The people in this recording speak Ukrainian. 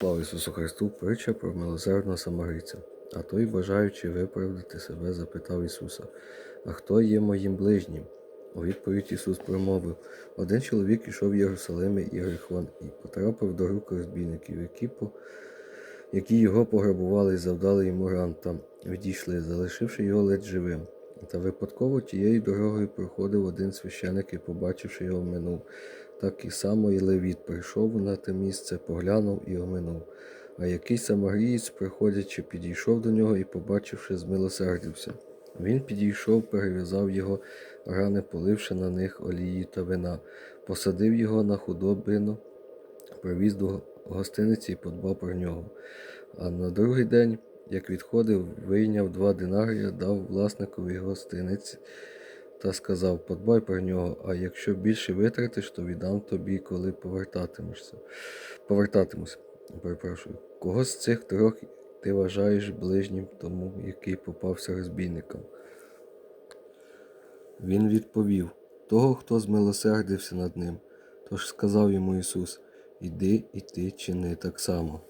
Слава Ісусу Христу, притча про милосердного самариця. А той, бажаючи виправдати себе, запитав Ісуса, А хто є моїм ближнім? У відповідь Ісус промовив Один чоловік ішов в Єрусалим і Єрихон і потрапив до рук розбійників, які, по... які його пограбували і завдали йому ран та відійшли, залишивши його ледь живим. Та випадково тією дорогою проходив один священик і, побачивши його, минув. Так і само і Левіт прийшов на те місце, поглянув і оминув. А якийсь самарієць, приходячи, підійшов до нього і, побачивши, змилосердився. Він підійшов, перев'язав його рани, поливши на них олії та вина, посадив його на худобину, привіз до гостиниці і подбав про нього. А на другий день, як відходив, вийняв два динарія, дав власникові гостиниці та сказав: Подбай про нього, а якщо більше витратиш, то віддам тобі, коли повертатимешся. Повертатимусь. Перепрошую. Кого з цих трьох ти вважаєш ближнім тому, який попався розбійникам? Він відповів того, хто змилосердився над ним. Тож сказав йому Ісус: Іди і ти чини так само.